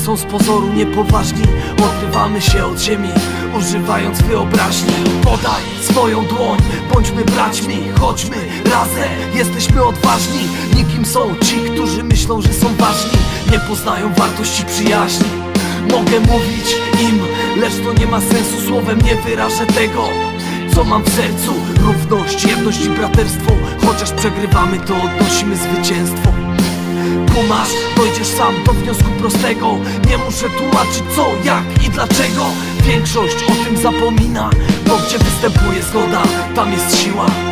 są z pozoru niepoważni. Odrywamy się od ziemi, używając wyobraźni. Podaj swoją dłoń, bądźmy braćmi Chodźmy razem, jesteśmy odważni Nikim są ci, którzy myślą, że są ważni. Nie poznają wartości przyjaźni. Mogę mówić im, lecz to nie ma sensu. Słowem nie wyrażę tego co mam w sercu. Równość, jedność i braterstwo. Chociaż przegrywamy, to odnosimy zwycięstwo Kumasz, dojdziesz sam do wniosku prostego. Nie muszę tłumaczyć co, jak i dlaczego. Większość o tym zapomina Bo gdzie występuje zgoda, tam jest siła